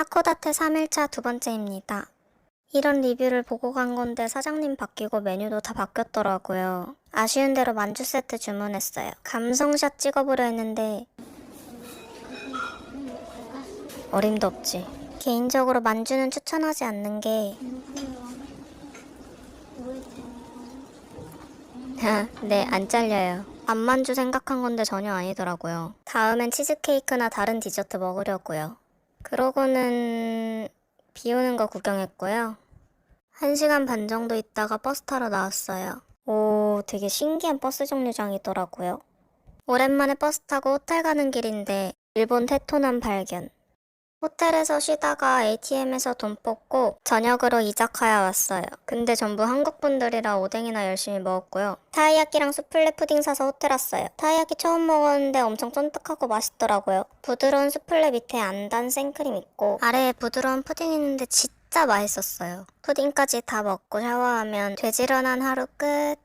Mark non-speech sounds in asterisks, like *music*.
하코다테 3일차 두 번째입니다. 이런 리뷰를 보고 간 건데 사장님 바뀌고 메뉴도 다 바뀌었더라고요. 아쉬운 대로 만주 세트 주문했어요. 감성샷 찍어보려 했는데 어림도 없지. 개인적으로 만주는 추천하지 않는 게 *laughs* 네, 안 잘려요. 안만주 생각한 건데 전혀 아니더라고요. 다음엔 치즈케이크나 다른 디저트 먹으려고요. 그러고는 비 오는 거 구경했고요. 한 시간 반 정도 있다가 버스 타러 나왔어요. 오, 되게 신기한 버스 정류장이더라고요. 오랜만에 버스 타고 호텔 가는 길인데 일본 테토남 발견. 호텔에서 쉬다가 ATM에서 돈 뽑고 저녁으로 이자카야 왔어요. 근데 전부 한국 분들이라 오뎅이나 열심히 먹었고요. 타이야끼랑 수플레 푸딩 사서 호텔 왔어요. 타이야끼 처음 먹었는데 엄청 쫀득하고 맛있더라고요. 부드러운 수플레 밑에 안단 생크림 있고 아래에 부드러운 푸딩 있는데 진짜 맛있었어요. 푸딩까지 다 먹고 샤워하면 되지런한 하루 끝.